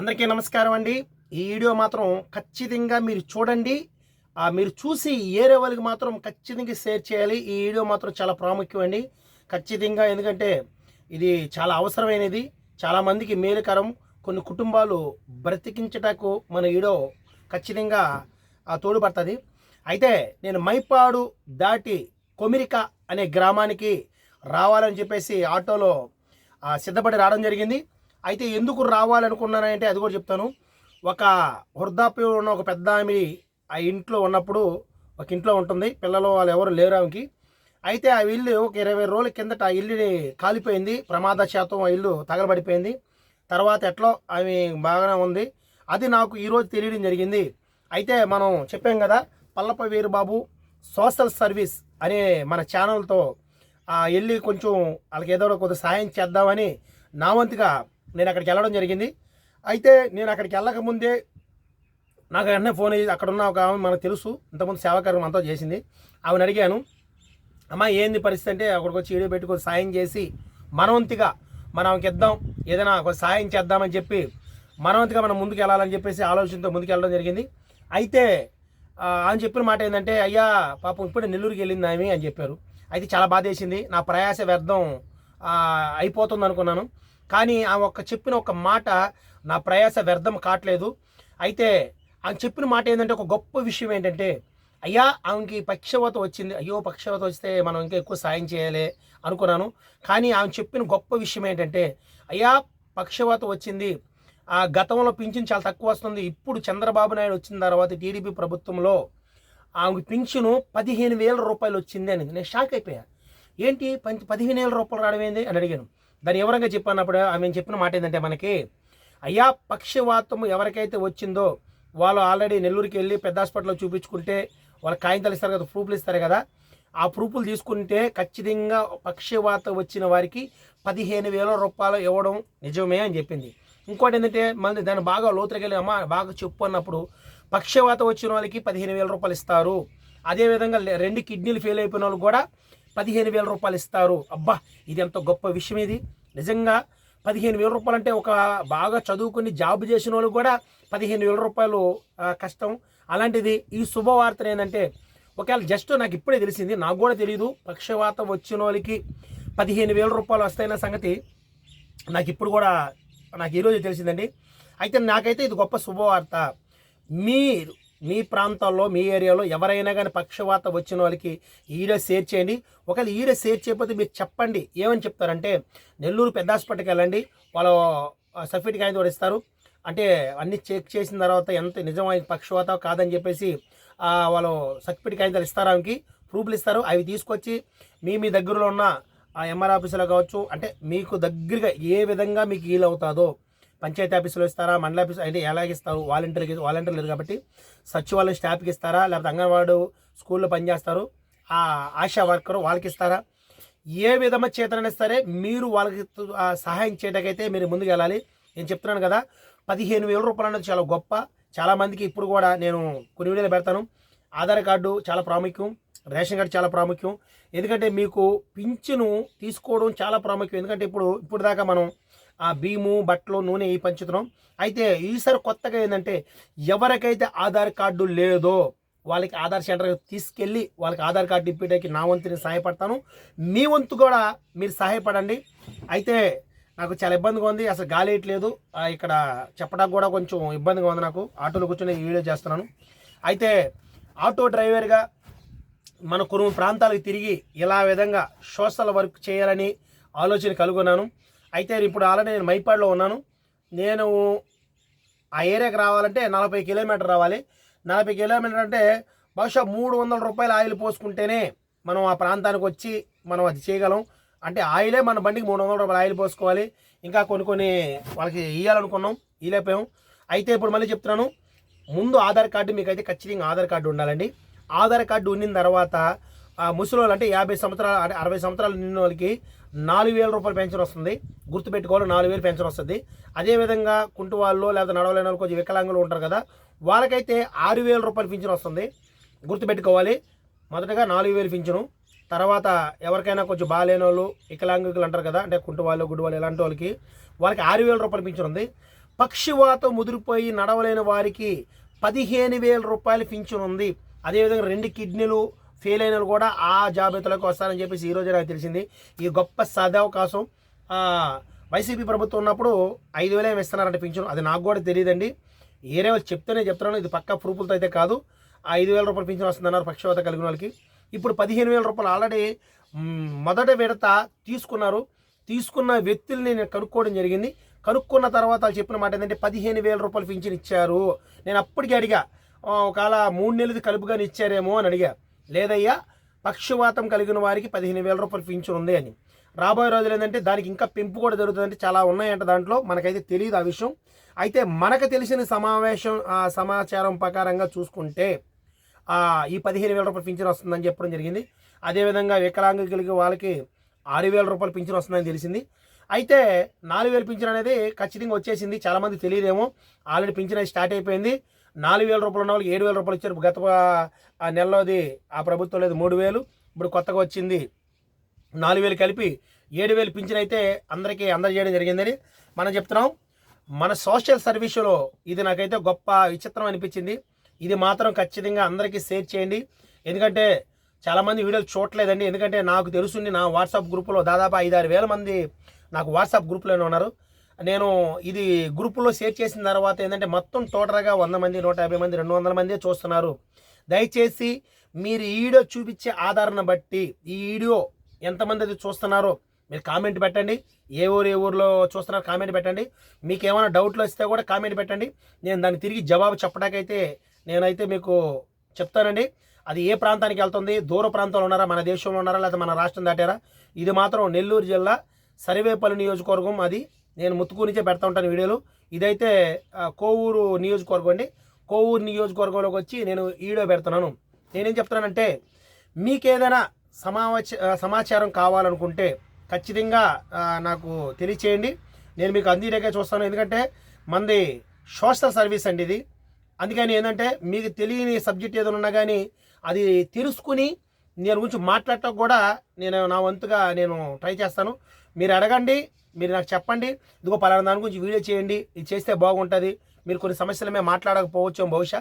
అందరికీ నమస్కారం అండి. ఈ వీడియో మాత్రం ఖచ్చితంగా మీరు చూడండి. మీరు చూసి ఏరే వాళ్ళకి మాత్రం ఖచ్చితంగా షేర్ చేయాలి. ఈ వీడియో మాత్రం చాలా ప్రాముఖ్యం అండి. ఖచ్చితంగా ఎందుకంటే ఇది చాలా అవసరమైనది. చాలామందికి మేలుకరం. కొన్ని కుటుంబాలు బ్రతికించటకు మన వీడియో ఖచ్చితంగా తోడుపడుతుంది తోడ్పడుతుంది. అయితే నేను మైపాడు దాటి కొమిరిక అనే గ్రామానికి రావాలని చెప్పేసి ఆటోలో సిద్ధపడి రావడం జరిగింది. అయితే ఎందుకు రావాలనుకున్నానంటే అది కూడా చెప్తాను. ఒక వృద్ధాప్యం ఉన్న ఒక పెద్ద ఆమె ఆ ఇంట్లో ఉన్నప్పుడు ఒక ఇంట్లో ఉంటుంది. పిల్లలు వాళ్ళు ఎవరు లేరు ఆమెకి. అయితే ఆ ఇల్లు ఒక ఇరవై రోజుల కిందట ఆ ఇల్లుని కాలిపోయింది. ప్రమాద శాతం ఆ ఇల్లు తగలబడిపోయింది. తర్వాత ఎట్లో ఆమె బాగానే ఉంది. అది నాకు ఈరోజు తెలియడం జరిగింది. అయితే మనం చెప్పాం కదా పల్లప్ప వీరబాబు సోషల్ సర్వీస్ అనే మన ఛానల్తో ఆ వెళ్ళి కొంచెం వాళ్ళకి ఏదో కొంత సాయం చేద్దామని నా వంతుగా నేను అక్కడికి వెళ్ళడం జరిగింది. అయితే నేను అక్కడికి వెళ్ళకముందే నాకు వెంటనే ఫోన్ అయ్యి అక్కడ ఉన్న ఒక ఆమె మనకు తెలుసు. ఇంతకుముందు సేవాకార్యం అంతా చేసింది. ఆమెను అడిగాను అమ్మ ఏంది పరిస్థితి అంటే అక్కడికి వచ్చి వీడియో పెట్టుకొని సాయం చేసి మనవంతిగా మనం ఆమెకి ఇద్దాం. ఏదైనా ఒక సాయం చేద్దామని చెప్పి మనవంతిగా మనం ముందుకు వెళ్ళాలని చెప్పేసి ఆలోచనతో ముందుకు వెళ్ళడం జరిగింది. అయితే ఆమె చెప్పిన మాట ఏంటంటే అయ్యా పాపం ఇప్పుడే నెల్లూరుకి వెళ్ళింది ఆమె అని చెప్పారు. అయితే చాలా బాధ వేసింది నా ప్రయాస వ్యర్థం అయిపోతుంది అనుకున్నాను కానీ ఆమె ఒక్క చెప్పిన ఒక మాట నా ప్రయాస వ్యర్థం కావట్లేదు అయితే ఆమె చెప్పిన మాట ఏంటంటే ఒక గొప్ప విషయం ఏంటంటే అయ్యా ఆమెకి పక్షవాత వచ్చింది. అయ్యో పక్షవాత వస్తే మనం ఇంకా ఎక్కువ సాయం చేయాలి అనుకున్నాను. కానీ ఆమె చెప్పిన గొప్ప విషయం ఏంటంటే అయ్యా పక్షవాత వచ్చింది. ఆ గతంలో పింఛన్ చాలా తక్కువ వస్తుంది. ఇప్పుడు చంద్రబాబు నాయుడు వచ్చిన తర్వాత టీడీపీ ప్రభుత్వంలో ఆమెకి పింఛను పదిహేను వేల రూపాయలు వచ్చింది అని. నేను షాక్ అయిపోయాను ఏంటి పంచ పదిహేను వేల రూపాయలు రావడం ఏంది అని అడిగాను. దాని వివరంగా చెప్పినప్పుడు ఆమె చెప్పిన మాట ఏంటంటే మనకి అయ్యా పక్షవాతం ఎవరికైతే వచ్చిందో వాళ్ళు ఆల్రెడీ నెల్లూరుకి వెళ్ళి పెద్ద హాస్పిటల్లో చూపించుకుంటే వాళ్ళ కాగితాలు ఇస్తారు కదా ప్రూఫ్లు ఇస్తారు కదా ఆ ప్రూఫ్లు తీసుకుంటే ఖచ్చితంగా పక్షవాత వచ్చిన వారికి పదిహేను వేల రూపాయలు ఇవ్వడం నిజమే అని చెప్పింది. ఇంకోటి ఏంటంటే మళ్ళీ దాన్ని బాగా లోతులకు వెళ్ళి అమ్మ బాగా చెప్పు అన్నప్పుడు పక్షవాత వచ్చిన వాళ్ళకి పదిహేను వేల రూపాయలు ఇస్తారు. అదేవిధంగా రెండు కిడ్నీలు ఫెయిల్ అయిపోయిన వాళ్ళు కూడా పదిహేను వేల రూపాయలు ఇస్తారు. అబ్బా ఇది ఎంత గొప్ప విషయం ఇది. నిజంగా పదిహేను వేల రూపాయలు అంటే ఒక బాగా చదువుకుని జాబ్ చేసిన వాళ్ళు కూడా పదిహేను వేల రూపాయలు కష్టం. అలాంటిది ఈ శుభవార్త ఏంటంటే ఒకవేళ జస్ట్ నాకు ఇప్పుడే తెలిసింది నాకు కూడా తెలియదు పక్షవాతం వచ్చిన వాళ్ళకి పదిహేను వేల రూపాయలు వస్తాయన్న సంగతి నాకు ఇప్పుడు కూడా నాకు ఈరోజు తెలిసిందండి. అయితే నాకైతే ఇది గొప్ప శుభవార్త. మీరు మీ ప్రాంతాల్లో మీ ఏరియాలో ఎవరైనా కానీ పక్షవాత వచ్చిన వాళ్ళకి ఈడే షేర్ చేయండి. ఒకవేళ ఈడే షేర్ చేయకపోతే మీరు చెప్పండి. ఏమని చెప్తారంటే నెల్లూరు పెద్ద హాస్పిటల్కి వెళ్ళండి. వాళ్ళు సర్టిఫికేట్ కాగితం కూడా ఇస్తారు. అంటే అన్ని చెక్ చేసిన తర్వాత ఎంత నిజమైన పక్షవాత కాదని చెప్పేసి వాళ్ళు సర్టిఫికేట్ కాగితాలు ఇస్తారు ఆమెకి. ప్రూఫ్లు ఇస్తారు. అవి తీసుకొచ్చి మీ మీ దగ్గరలో ఉన్న ఆ ఎంఆర్ ఆఫీసులో కావచ్చు అంటే మీకు దగ్గరగా ఏ విధంగా మీకు వీలు అవుతుందో పంచాయతీ ఆఫీసులో ఇస్తారా మండల ఆఫీస్ అంటే ఎలాగ ఇస్తారు వాలంటీర్కి వాలంటీర్ లేదు కాబట్టి సచివాలయం స్టాఫ్కి ఇస్తారా లేకపోతే అంగన్వాడు స్కూల్లో పనిచేస్తారు ఆ ఆశా వర్కర్ వాళ్ళకి ఇస్తారా? ఏ విధమైన చేతనైనా సరే మీరు వాళ్ళకి సహాయం చేయడానికైతే మీరు ముందుకు వెళ్ళాలి. నేను చెప్తున్నాను కదా పదిహేను వేల రూపాయలు అనేది చాలా గొప్ప చాలామందికి ఇప్పుడు కూడా నేను కొన్ని వీడియోలు పెడతాను. ఆధార్ కార్డు చాలా ప్రాముఖ్యం రేషన్ కార్డు చాలా ప్రాముఖ్యం. ఎందుకంటే మీకు పింఛను తీసుకోవడం చాలా ప్రాముఖ్యం. ఎందుకంటే ఇప్పుడు ఇప్పుడు దాకా మనం ఆ భీము బట్టలు నూనె ఈ పంచుతున్నాం. అయితే ఈసారి కొత్తగా ఏంటంటే ఎవరికైతే ఆధార్ కార్డు లేదో వాళ్ళకి ఆధార్ సెంటర్ తీసుకెళ్ళి వాళ్ళకి ఆధార్ కార్డు ఇప్పటికి నా వంతు నేను సహాయపడతాను. మీ వంతు కూడా మీరు సహాయపడండి. అయితే నాకు చాలా ఇబ్బందిగా ఉంది. అసలు గాలి వేయట్లేదు ఇక్కడ చెప్పడానికి కూడా కొంచెం ఇబ్బందిగా ఉంది నాకు. ఆటోలో కూర్చొని వీడియో చేస్తున్నాను. అయితే ఆటో డ్రైవర్గా మన కొన్ని ప్రాంతాలకు తిరిగి ఇలా విధంగా సోషల్ వర్క్ చేయాలని ఆలోచన కలుగున్నాను. అయితే ఇప్పుడు ఆల్రెడీ నేను మైపాడులో ఉన్నాను. నేను ఆ ఏరియాకి రావాలంటే నలభై కిలోమీటర్ రావాలి. నలభై కిలోమీటర్ అంటే బహుశా మూడు వందల రూపాయల ఆయిల్ పోసుకుంటేనే మనం ఆ ప్రాంతానికి వచ్చి మనం అది చేయగలం. అంటే ఆయిలే మన బండికి మూడు వందల రూపాయల ఆయిల్ పోసుకోవాలి. ఇంకా కొన్ని కొన్ని వాళ్ళకి ఇవ్వాలనుకున్నాం ఇవ్వలేకపోయాం అయితే ఇప్పుడు మళ్ళీ చెప్తున్నాను ముందు ఆధార్ కార్డు మీకు అయితే ఖచ్చితంగా ఆధార్ కార్డు ఉండాలండి. ఆధార్ కార్డు ఉండిన తర్వాత ముసలి వాళ్ళు అంటే యాభై సంవత్సరాలు అంటే అరవై సంవత్సరాలు నిన్న వాళ్ళకి నాలుగు వేల రూపాయలు పెన్షన్ వస్తుంది. గుర్తుపెట్టుకోవాలి నాలుగు వేలు పెన్షన్ వస్తుంది. అదేవిధంగా కుంటు వాళ్ళు లేకపోతే నడవలేని వాళ్ళు కొంచెం వికలాంగులు ఉంటారు కదా వాళ్ళకైతే ఆరు వేల రూపాయలు పింఛన్ వస్తుంది. గుర్తుపెట్టుకోవాలి మొదటగా నాలుగు వేలు పింఛను తర్వాత ఎవరికైనా కొంచెం బాగాలేని వాళ్ళు వికలాంగులు అంటారు కదా అంటే కుంటు వాళ్ళు గుడ్డు వాళ్ళు ఇలాంటి వాళ్ళకి వాళ్ళకి ఆరు వేల రూపాయలు పింఛను ఉంది. పక్షివాతం ముదిరిపోయి నడవలేని వారికి పదిహేను వేల రూపాయలు పింఛన్ ఉంది. అదేవిధంగా రెండు కిడ్నీలు ఫెయిల్ అయిన వాళ్ళు కూడా ఆ జాబితాలోకి వస్తారని చెప్పేసి ఈరోజు నాకు తెలిసింది. ఈ గొప్ప సదవకాశం వైసీపీ ప్రభుత్వం ఉన్నప్పుడు ఐదు వేలు ఏమి ఇస్తున్నారంటే పింఛను. అది నాకు కూడా తెలియదండి. ఏరే వాళ్ళు చెప్తేనే చెప్తున్నాను ఇది పక్క ప్రూఫ్లతో అయితే కాదు. ఆ ఐదు వేల రూపాయలు పింఛను వస్తుందన్నారు పక్షవాత కలిగిన వాళ్ళకి. ఇప్పుడు పదిహేను వేల రూపాయలు ఆల్రెడీ మొదట విడత తీసుకున్నారు. తీసుకున్న వ్యక్తుల్ని నేను కనుక్కోవడం జరిగింది. కనుక్కున్న తర్వాత వాళ్ళు చెప్పిన మాట ఏంటంటే పదిహేను వేల రూపాయలు పింఛన్ ఇచ్చారు. నేను అప్పటికి అడిగా ఒకవేళ మూడు నెలలది కలుపుగానే ఇచ్చారేమో అని అడిగా. లేదయ్యా పక్షవాతం కలిగిన వారికి పదిహేను వేల రూపాయలు పింఛన్ ఉంది అని. రాబోయే రోజులు ఏంటంటే దానికి ఇంకా పెంపు కూడా జరుగుతుందంటే చాలా ఉన్నాయంట దాంట్లో. మనకైతే తెలియదు ఆ విషయం. అయితే మనకు తెలిసిన సమావేశం ఆ సమాచారం ప్రకారంగా చూసుకుంటే ఈ పదిహేను వేల రూపాయలు పింఛన్ వస్తుందని చెప్పడం జరిగింది. అదేవిధంగా వికలాంగులకి వాళ్ళకి ఆరు వేల రూపాయలు పింఛన్ వస్తుందని తెలిసింది. అయితే నాలుగు వేలు పింఛన్ అనేది ఖచ్చితంగా వచ్చేసింది. చాలామంది తెలియదేమో. ఆల్రెడీ పింఛన్ అనేది స్టార్ట్ అయిపోయింది. నాలుగు వేల రూపాయలు ఉన్న వాళ్ళకి ఏడు వేల రూపాయలు ఇచ్చారు. గత ఆ నెలలోది ఆ ప్రభుత్వం లేదు మూడు వేలు. ఇప్పుడు కొత్తగా వచ్చింది నాలుగు వేలు కలిపి ఏడు వేలు పింఛన్ అయితే అందరికీ అందజేయడం జరిగిందని మనం చెప్తున్నాం. మన సోషల్ సర్వీసులో ఇది నాకైతే గొప్ప విచిత్రం అనిపించింది. ఇది మాత్రం ఖచ్చితంగా అందరికీ షేర్ చేయండి. ఎందుకంటే చాలామంది వీడియోలు చూడలేదండి ఎందుకంటే నాకు తెలుసుండి నా వాట్సాప్ గ్రూపులో దాదాపు ఐదారు వేల మంది నాకు వాట్సాప్ గ్రూప్లోనే ఉన్నారు. నేను ఇది గ్రూపులో షేర్ చేసిన తర్వాత ఏంటంటే మొత్తం టోటల్గా వంద మంది నూట యాభై మంది రెండు వందల మంది చూస్తున్నారు. దయచేసి మీరు ఈ వీడియో చూపించే ఆధారణ బట్టి ఈ వీడియో ఎంతమంది అది చూస్తున్నారో మీరు కామెంట్ పెట్టండి. ఏ ఊరు ఏ ఊరిలో చూస్తున్నారో కామెంట్ పెట్టండి. మీకు ఏమైనా డౌట్లు వస్తే కూడా కామెంట్ పెట్టండి. నేను దాన్ని తిరిగి జవాబు చెప్పడానికైతే నేనైతే మీకు చెప్తానండి. అది ఏ ప్రాంతానికి వెళ్తుంది దూర ప్రాంతంలో ఉన్నారా మన దేశంలో ఉన్నారా లేదా మన రాష్ట్రం దాటారా? ఇది మాత్రం నెల్లూరు జిల్లా సర్వేపల్లి నియోజకవర్గం అది నేను ముత్తుకు నుంచే పెడతా ఉంటాను వీడియోలు. ఇదైతే కోవూరు నియోజకవర్గం అండి. కోవూరు నియోజకవర్గంలోకి వచ్చి నేను వీడియో పెడుతున్నాను. నేనేం చెప్తున్నానంటే మీకు సమావచ ఆ, సమాచారం కావాలనుకుంటే ఖచ్చితంగా నాకు తెలియచేయండి. నేను మీకు అందిరేకే చూస్తాను. ఎందుకంటే మంది సోషల్ సర్వీస్ అండి ఇది. అందుకని ఏంటంటే మీకు తెలియని సబ్జెక్ట్ ఏదైనా ఉన్నా కానీ అది తెలుసుకుని నేను గురించి మాట్లాడటం కూడా నేను నా వంతుగా నేను ట్రై చేస్తాను. మీరు అడగండి. మీరు నాకు చెప్పండి ఇదిగో పలానా దాని గురించి వీడియో చేయండి ఇది చేస్తే బాగుంటుంది మీరు కొన్ని సమస్యల మీద మాట్లాడకపోవచ్చు బహుశా.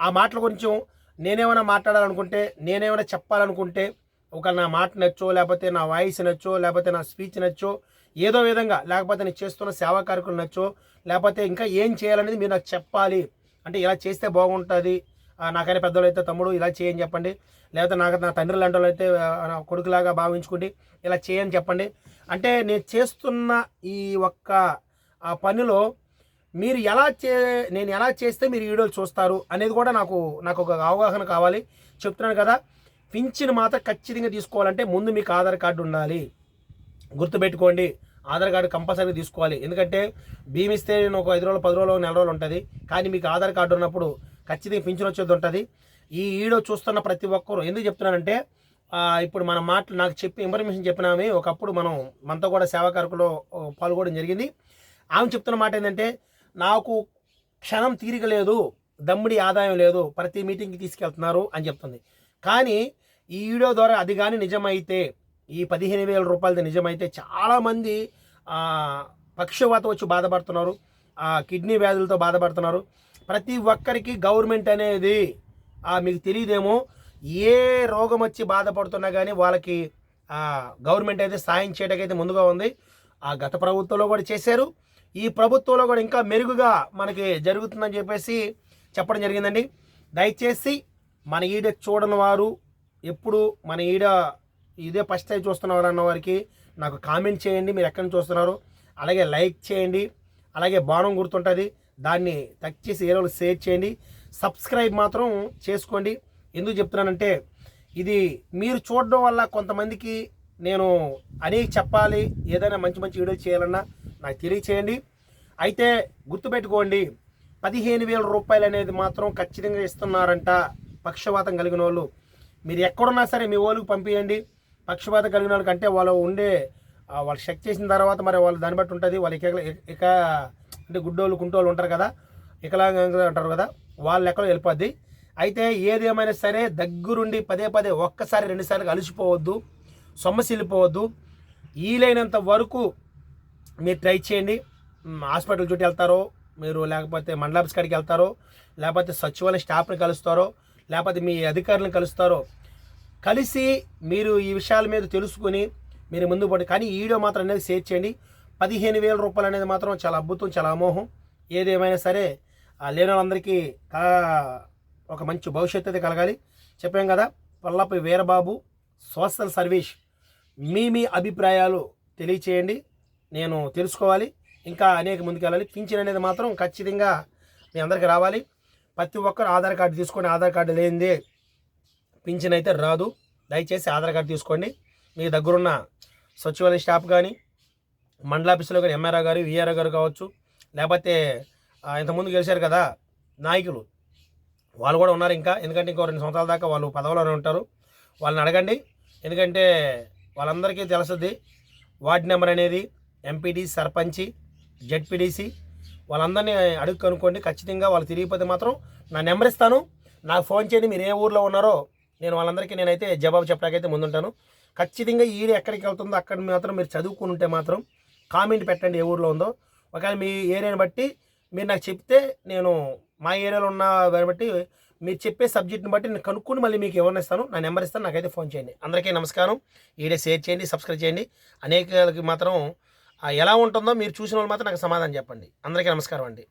ఆ మాటల గురించి నేనేమైనా మాట్లాడాలనుకుంటే నేనేమైనా చెప్పాలనుకుంటే ఒక నా మాట నచ్చో లేకపోతే నా వాయిస్ నచ్చో లేకపోతే నా స్పీచ్ నచ్చో ఏదో విధంగా లేకపోతే నేను చేస్తున్న సేవా కార్యక్రమం నచ్చో లేకపోతే ఇంకా ఏం చేయాలనేది మీరు నాకు చెప్పాలి. అంటే ఇలా చేస్తే బాగుంటుంది నాకైనా పెద్దవాళ్ళు అయితే తమ్ముడు ఇలా చేయని చెప్పండి. లేకపోతే నాకు నా తండ్రి లాంటి వాళ్ళు అయితే నా కొడుకులాగా భావించుకుంటే ఇలా చేయని చెప్పండి. అంటే నేను చేస్తున్న ఈ ఒక్క ఆ పనిలో మీరు ఎలా చే నేను ఎలా చేస్తే మీరు వీడియోలు చూస్తారు అనేది కూడా నాకు నాకు ఒక అవగాహన కావాలి. చెప్తున్నాను కదా పింఛన్ మాత్రం ఖచ్చితంగా తీసుకోవాలంటే ముందు మీకు ఆధార్ కార్డు ఉండాలి. గుర్తుపెట్టుకోండి ఆధార్ కార్డు కంపల్సరీగా తీసుకోవాలి. ఎందుకంటే భీమిస్తే నేను ఒక ఐదు రోజులు పది రోజులు నెల రోజులు ఉంటుంది. కానీ మీకు ఆధార్ కార్డు ఉన్నప్పుడు ఖచ్చితంగా పింఛన్ వచ్చేది ఉంటుంది. ఈ ఈడో చూస్తున్న ప్రతి ఒక్కరు ఎందుకు చెప్తున్నానంటే ఇప్పుడు మన మాటలు నాకు చెప్పి ఇన్ఫర్మేషన్ చెప్పినామే. ఒకప్పుడు మనం మనతో కూడా సేవాకారకులో పాల్గొనడం జరిగింది. ఆమె చెప్తున్న మాట ఏంటంటే నాకు క్షణం తీరిక లేదు దమ్ముడి ఆదాయం లేదు ప్రతి మీటింగ్కి తీసుకెళ్తున్నారు అని చెప్తుంది. కానీ ఈ వీడియో ద్వారా అది కానీ నిజమైతే ఈ పదిహేను వేల రూపాయలది నిజమైతే చాలామంది పక్షవాత వచ్చి బాధపడుతున్నారు. కిడ్నీ వ్యాధులతో బాధపడుతున్నారు. ప్రతి ఒక్కరికి గవర్నమెంట్ అనేది మీకు తెలియదేమో ఏ రోగం వచ్చి బాధపడుతున్నా కానీ వాళ్ళకి గవర్నమెంట్ అయితే సాయం చేయడానికైతే ముందుగా ఉంది. ఆ గత ప్రభుత్వంలో కూడా చేశారు. ఈ ప్రభుత్వంలో కూడా ఇంకా మెరుగుగా మనకి జరుగుతుందని చెప్పేసి చెప్పడం జరిగిందండి. దయచేసి మన ఈడ చూడని వారు ఎప్పుడు మన ఈడ ఇదే ఫస్ట్ టైం చూస్తున్నారు అన్న వారికి నాకు కామెంట్ చేయండి. మీరు ఎక్కడి నుంచి చూస్తున్నారు అలాగే లైక్ చేయండి. అలాగే బాణం గుర్తుంటుంది. దాన్ని టచ్ చేసి ఏరోలు షేర్ చేయండి. సబ్స్క్రైబ్ మాత్రం చేసుకోండి. ఎందుకు చెప్తున్నానంటే ఇది మీరు చూడడం వల్ల కొంతమందికి నేను అనేక చెప్పాలి ఏదైనా మంచి మంచి వీడియోలు చేయాలన్నా నాకు తెలియచేయండి. అయితే గుర్తుపెట్టుకోండి పదిహేను వేల రూపాయలు అనేది మాత్రం ఖచ్చితంగా ఇస్తున్నారంట పక్షపాతం కలిగిన వాళ్ళు. మీరు ఎక్కడున్నా సరే మీ వాళ్ళకి పంపించండి పక్షపాతం కలిగిన వాళ్ళకి అంటే వాళ్ళు ఉండే వాళ్ళు చెక్ చేసిన తర్వాత మరి వాళ్ళు దాన్ని బట్టి ఉంటుంది. వాళ్ళు ఇక ఇక అంటే గుడ్డోళ్ళు కుంటోళ్ళు ఉంటారు కదా వికలాంగంగా ఉంటారు కదా వాళ్ళ లెక్కలో వెళ్ళిపోద్ది. అయితే ఏది ఏమైనా సరే దగ్గరుండి పదే పదే ఒక్కసారి రెండుసార్లు అలసిపోవద్దు సొమ్మసిల్లిపోవద్దు. వీలైనంత వరకు మీరు ట్రై చేయండి. హాస్పిటల్ చుట్టూ వెళ్తారో మీరు లేకపోతే మండల ఆఫీస్ కాడికి వెళ్తారో లేకపోతే సచివాలయ స్టాఫ్ని కలుస్తారో లేకపోతే మీ అధికారులను కలుస్తారో కలిసి మీరు ఈ విషయాల మీద తెలుసుకుని మీరు ముందు పడి. కానీ ఈ వీడియో మాత్రం అనేది షేర్ చేయండి. పదిహేను వేల రూపాయలు అనేది మాత్రం చాలా అద్భుతం చాలా అమోహం. ఏదేమైనా సరే ఆ లేని వాళ్ళందరికీ ఒక మంచి భవిష్యత్తు అయితే కలగాలి. చెప్పాం కదా పల్లపి వీరబాబు సోషల్ సర్వీస్. మీ మీ అభిప్రాయాలు తెలియచేయండి. నేను తెలుసుకోవాలి. ఇంకా అనేక ముందుకెళ్ళాలి పింఛన్ అనేది మాత్రం ఖచ్చితంగా మీ అందరికీ రావాలి. ప్రతి ఒక్కరు ఆధార్ కార్డు తీసుకొని ఆధార్ కార్డు లేనిదే పింఛన్ అయితే రాదు. దయచేసి ఆధార్ కార్డు తీసుకోండి. మీ దగ్గరున్న సచివాలయ స్టాఫ్ కానీ మండల ఆఫీసులో కానీ ఎంఆర్ఆ గారు విఆర్ఆ గారు కావచ్చు లేకపోతే ఇంతకుముందు గెలిచారు కదా నాయకులు. వాళ్ళు కూడా ఉన్నారు ఇంకా. ఎందుకంటే ఇంకో రెండు సంవత్సరాల దాకా వాళ్ళు పదవులోనే ఉంటారు. వాళ్ళని అడగండి. ఎందుకంటే వాళ్ళందరికీ తెలుస్తుంది వార్డ్ నెంబర్ అనేది ఎంపీడీ సర్పంచి జెడ్పీడీసీ వాళ్ళందరినీ అడుగు కనుక్కోండి. ఖచ్చితంగా వాళ్ళు తిరిగిపోతే మాత్రం నా నెంబర్ ఇస్తాను. నాకు ఫోన్ చేయండి. మీరు ఏ ఊర్లో ఉన్నారో నేను వాళ్ళందరికీ నేనైతే జవాబు చెప్పడానికైతే ముందుంటాను. ఖచ్చితంగా ఈ ఎక్కడికి వెళ్తుందో అక్కడ మాత్రం మీరు చదువుకుని ఉంటే మాత్రం కామెంట్ పెట్టండి ఏ ఊర్లో ఉందో. ఒకవేళ మీ ఏరియాని బట్టి మీరు నాకు చెప్తే నేను మా ఏరియాలో ఉన్న దాన్ని బట్టి మీరు చెప్పే సబ్జెక్ట్ని బట్టి నేను కనుక్కొని మళ్ళీ మీకు ఎవరిని ఇస్తాను నా నెంబర్ ఇస్తాను నాకైతే ఫోన్ చేయండి. అందరికీ నమస్కారం. ఈడే షేర్ చేయండి సబ్స్క్రైబ్ చేయండి. అనేకలకి మాత్రం ఎలా ఉంటుందో మీరు చూసిన వాళ్ళు మాత్రం నాకు సమాధానం చెప్పండి. అందరికీ నమస్కారం అండి.